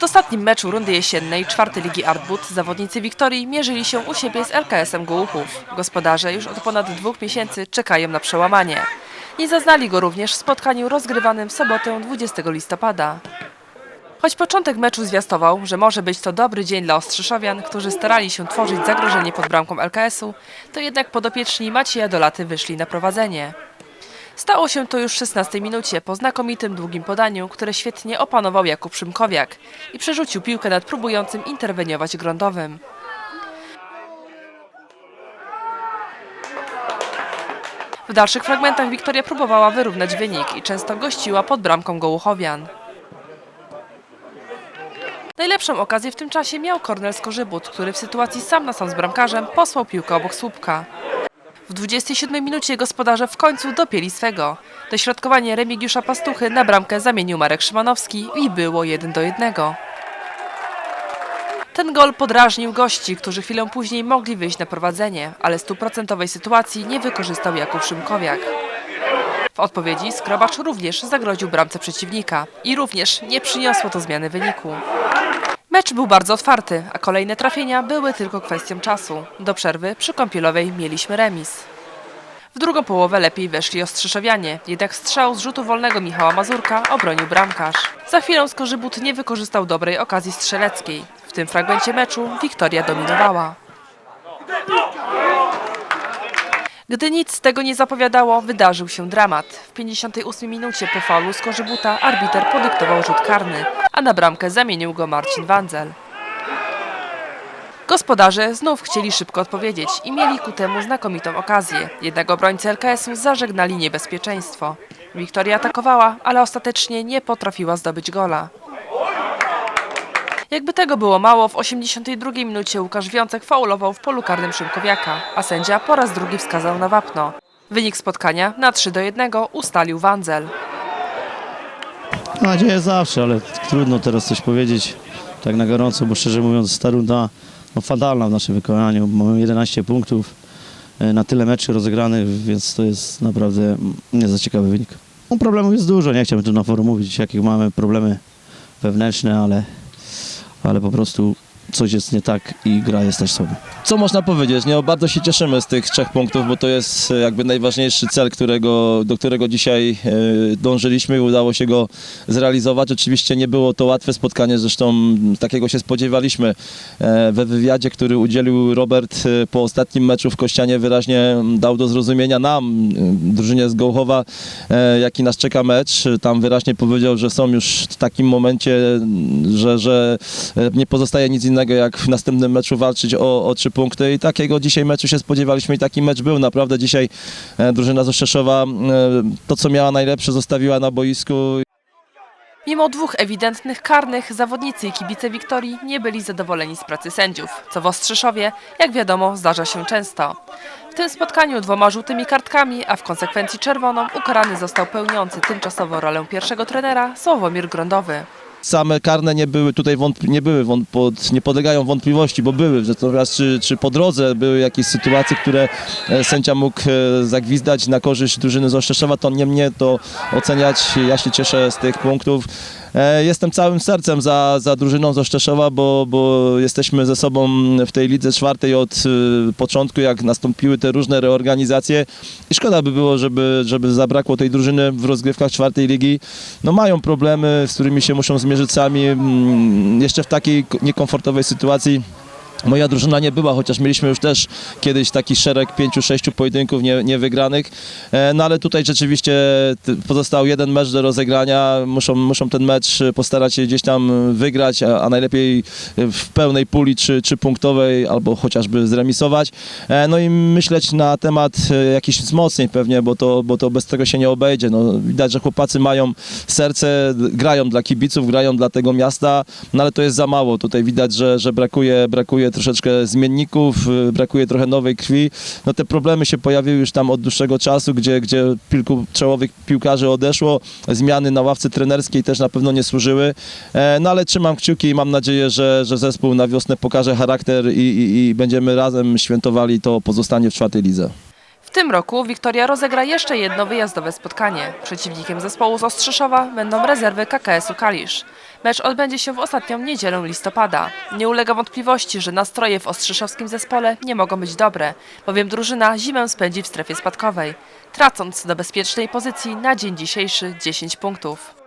przedostatnim meczu rundy jesiennej czwartej ligi Artbud zawodnicy Wiktorii mierzyli się u siebie z LKS-em Gołuchów. Gospodarze już od ponad dwóch miesięcy czekają na przełamanie. Nie zaznali go również w spotkaniu rozgrywanym w sobotę 20 listopada. Choć początek meczu zwiastował, że może być to dobry dzień dla Ostrzyszowian, którzy starali się tworzyć zagrożenie pod bramką LKS-u, to jednak podopieczni Macieja Dolaty wyszli na prowadzenie. Stało się to już w 16 minucie po znakomitym długim podaniu, które świetnie opanował Jakub Szymkowiak i przerzucił piłkę nad próbującym interweniować Grądowym. W dalszych fragmentach Wiktoria próbowała wyrównać wynik i często gościła pod bramką Gołuchowian. Najlepszą okazję w tym czasie miał Kornel Skorzybut, który w sytuacji sam na sam z bramkarzem posłał piłkę obok słupka. W 27 minucie gospodarze w końcu dopięli swego. Dośrodkowanie Remigiusza Pastuchy na bramkę zamienił Marek Szymanowski i było 1 do 1. Ten gol podrażnił gości, którzy chwilę później mogli wyjść na prowadzenie, ale stuprocentowej sytuacji nie wykorzystał Jakub Szymkowiak. W odpowiedzi Skrobacz również zagroził bramce przeciwnika i również nie przyniosło to zmiany wyniku. Mecz był bardzo otwarty, a kolejne trafienia były tylko kwestią czasu. Do przerwy przy kąpielowej mieliśmy remis. W drugą połowę lepiej weszli Ostrzyszowianie, jednak strzał z rzutu wolnego Michała Mazurka obronił bramkarz. Za chwilę Skorzybut nie wykorzystał dobrej okazji strzeleckiej. W tym fragmencie meczu Wiktoria dominowała. Gdy nic z tego nie zapowiadało, wydarzył się dramat. W 58 minucie po faulu Skorzybuta arbiter podyktował rzut karny, a na bramkę zamienił go Marcin Wandzel. Gospodarze znów chcieli szybko odpowiedzieć i mieli ku temu znakomitą okazję. Jednak obrońcy LKS-u zażegnali niebezpieczeństwo. Wiktoria atakowała, ale ostatecznie nie potrafiła zdobyć gola. Jakby tego było mało, w 82 minucie Łukasz Wiącek faulował w polu karnym Szymkowiaka, a sędzia po raz drugi wskazał na wapno. Wynik spotkania na 3 do 1 ustalił Wandzel. Nadzieję zawsze, ale trudno teraz coś powiedzieć tak na gorąco, bo szczerze mówiąc ta runda no, fatalna w naszym wykonaniu. Mamy 11 punktów e, na tyle meczy rozegranych, więc to jest naprawdę nie za ciekawy wynik. No, problemów jest dużo, nie chciałbym tu na forum mówić, jakie mamy problemy wewnętrzne, ale, ale po prostu coś jest nie tak i gra jest też słaba. Co można powiedzieć? Nie, bardzo się cieszymy z tych trzech punktów, bo to jest e, jakby najważniejszy cel, którego, do którego dzisiaj e, dążyliśmy i udało się go zrealizować. Oczywiście nie było to łatwe spotkanie, zresztą takiego się spodziewaliśmy. E, we wywiadzie, który udzielił Robert po ostatnim meczu w Kościanie wyraźnie dał do zrozumienia nam, drużynie z Gołchowa, jaki nas czeka mecz. Tam wyraźnie powiedział, że są już w takim momencie, że, że nie pozostaje nic innego jak w następnym meczu walczyć o, o trzy punkty i takiego dzisiaj meczu się spodziewaliśmy i taki mecz był. Naprawdę dzisiaj e, drużyna z Oszczeszowa e, to, co miała najlepsze zostawiła na boisku. Mimo dwóch ewidentnych karnych, zawodnicy i kibice Wiktorii nie byli zadowoleni z pracy sędziów, co w Ostrzyszowie, jak wiadomo, zdarza się często. W tym spotkaniu dwoma żółtymi kartkami, a w konsekwencji czerwoną, ukarany został pełniący tymczasowo rolę pierwszego trenera Sławomir Grądowy. Same karne nie były tutaj nie były wąt- pod, nie podlegają wątpliwości, bo były. Natomiast czy, czy po drodze były jakieś sytuacje, które e, sędzia mógł e, zagwizdać na korzyść drużyny z Oszczeszowa, to nie mnie to oceniać. Ja się cieszę z tych punktów. E, Jestem całym sercem za, za drużyną z Oszczeszowa, bo, bo jesteśmy ze sobą w tej lidze czwartej od e, początku, jak nastąpiły te różne reorganizacje i szkoda by było, żeby, żeby zabrakło tej drużyny w rozgrywkach czwartej ligi. No mają problemy, z którymi się muszą zmierzyć sami, mm, jeszcze w takiej niekomfortowej sytuacji. Moja drużyna nie była, chociaż mieliśmy już też kiedyś taki szereg pięciu, sześciu pojedynków nie, niewygranych. E, No ale tutaj rzeczywiście pozostał jeden mecz do rozegrania. Muszą, muszą ten mecz e, postarać się gdzieś tam wygrać, a, a najlepiej w pełnej puli czy, czy punktowej, albo chociażby zremisować. E, No i myśleć na temat jakichś wzmocnień pewnie, bo to, bo to bez tego się nie obejdzie. No, widać, że chłopacy mają serce, grają dla kibiców, grają dla tego miasta, no ale to jest za mało. Tutaj widać, że, że brakuje, brakuje troszeczkę zmienników, y, brakuje trochę nowej krwi. No te problemy się pojawiły już tam od dłuższego czasu, gdzie, gdzie kilku czołowych piłkarzy odeszło. Zmiany na ławce trenerskiej też na pewno nie służyły. E, No ale trzymam kciuki i mam nadzieję, że, że zespół na wiosnę pokaże charakter i, i, i będziemy razem świętowali to pozostanie w czwartej lidze. W tym roku Wiktoria rozegra jeszcze jedno wyjazdowe spotkanie. Przeciwnikiem zespołu z Ostrzyszowa będą rezerwy KKS-u Kalisz. Mecz odbędzie się w ostatnią niedzielę listopada. Nie ulega wątpliwości, że nastroje w ostrzyszowskim zespole nie mogą być dobre, bowiem drużyna zimę spędzi w strefie spadkowej, tracąc do bezpiecznej pozycji na dzień dzisiejszy 10 punktów.